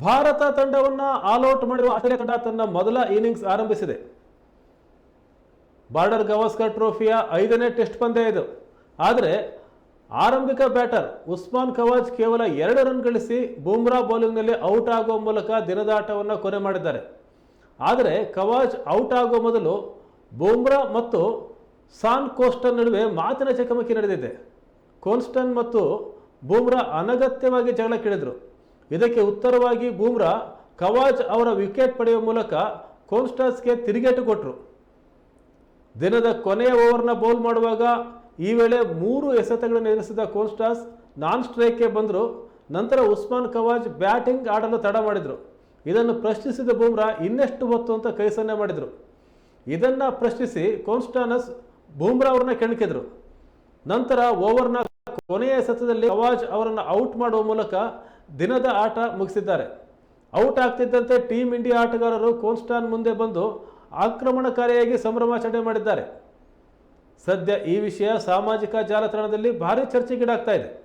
ಭಾರತ ತಂಡವನ್ನ ಆಲ್ಔಟ್ ಮಾಡಿರುವ ಆಸ್ಟ್ರೇಲಿಯಾ ತಂಡ ತನ್ನ ಮೊದಲ ಇನ್ನಿಂಗ್ಸ್ ಆರಂಭಿಸಿದೆ. ಬಾರ್ಡರ್ ಗವಾಸ್ಕರ್ ಟ್ರೋಫಿಯ ಐದನೇ ಟೆಸ್ಟ್ ಪಂದ್ಯ ಇದು. ಆದರೆ, ಆರಂಭಿಕ ಬ್ಯಾಟರ್ ಉಸ್ಮಾನ್ ಕವಾಜ್ ಕೇವಲ ಎರಡು ರನ್ ಗಳಿಸಿ ಬೂಮ್ರಾ ಬೌಲಿಂಗ್ನಲ್ಲಿ ಔಟ್ ಆಗುವ ಮೂಲಕ ದಿನದ ಆಟವನ್ನು ಕೊನೆ ಮಾಡಿದ್ದಾರೆ. ಆದರೆ, ಕವಾಜ್ ಔಟ್ ಆಗುವ ಮೊದಲು ಬೂಮ್ರಾ ಮತ್ತು ಸಾನ್ ಕೋಸ್ಟನ್ ನಡುವೆ ಮಾತಿನ ಚಕಮಕಿ ನಡೆದಿದೆ. ಕೋನ್ಸ್ಟನ್ ಮತ್ತು ಬೂಮ್ರಾ ಅನಗತ್ಯವಾಗಿ ಜಗಳಕ್ಕಿಳಿದರು ಇದಕ್ಕೆ ಉತ್ತರವಾಗಿ ಬೂಮ್ರಾ ಕವಾಜ್ ಅವರ ವಿಕೆಟ್ ಪಡೆಯುವ ಮೂಲಕ ಕೋನ್ಸ್ಟಾಸ್ಗೆ ತಿರುಗೇಟು ಕೊಟ್ಟರು ದಿನದ ಕೊನೆಯ ಓವರ್ನ ಬೌಲ್ ಮಾಡುವಾಗ ಈ ವೇಳೆ ಮೂರು ಎಸೆತಗಳನ್ನು ಎದುರಿಸಿದ ಕೋನ್ಸ್ಟಾಸ್ ನಾನ್ ಸ್ಟ್ರೈಕ್ಗೆ ಬಂದರು. ನಂತರ ಉಸ್ಮಾನ್ ಕವಾಜ್ ಬ್ಯಾಟಿಂಗ್ ಆಡಲು ತಡ ಮಾಡಿದರು. ಇದನ್ನು ಪ್ರಶ್ನಿಸಿದ ಬೂಮ್ರಾ ಇನ್ನೆಷ್ಟು ಹೊತ್ತು ಅಂತ ಕೈ ಸನ್ನೆ ಮಾಡಿದರು. ಇದನ್ನು ಪ್ರಶ್ನಿಸಿ ಕೋನ್ಸ್ಟಾನಸ್ ಬೂಮ್ರಾ ಅವ್ರನ್ನ ಕೆಣಕಿದರು. ನಂತರ ಓವರ್ನ ಕೊನೆಯ ಎಸೆತದಲ್ಲಿ ಕವಾಜ್ ಅವರನ್ನು ಔಟ್ ಮಾಡುವ ಮೂಲಕ ದಿನದ ಆಟ ಮುಗಿಸಿದ್ದಾರೆ. ಔಟ್ ಆಗ್ತಿದ್ದಂತೆ ಟೀಮ್ ಇಂಡಿಯಾ ಆಟಗಾರರು ಕೋನ್ಸ್ಟಾನ್ ಮುಂದೆ ಬಂದು ಆಕ್ರಮಣಕಾರಿಯಾಗಿ ಸಂಭ್ರಮಾಚರಣೆ ಮಾಡಿದ್ದಾರೆ. ಸದ್ಯ ಈ ವಿಷಯ ಸಾಮಾಜಿಕ ಜಾಲತಾಣದಲ್ಲಿ ಭಾರಿ ಚರ್ಚೆಗೀಡಾಗ್ತಾ ಇದೆ.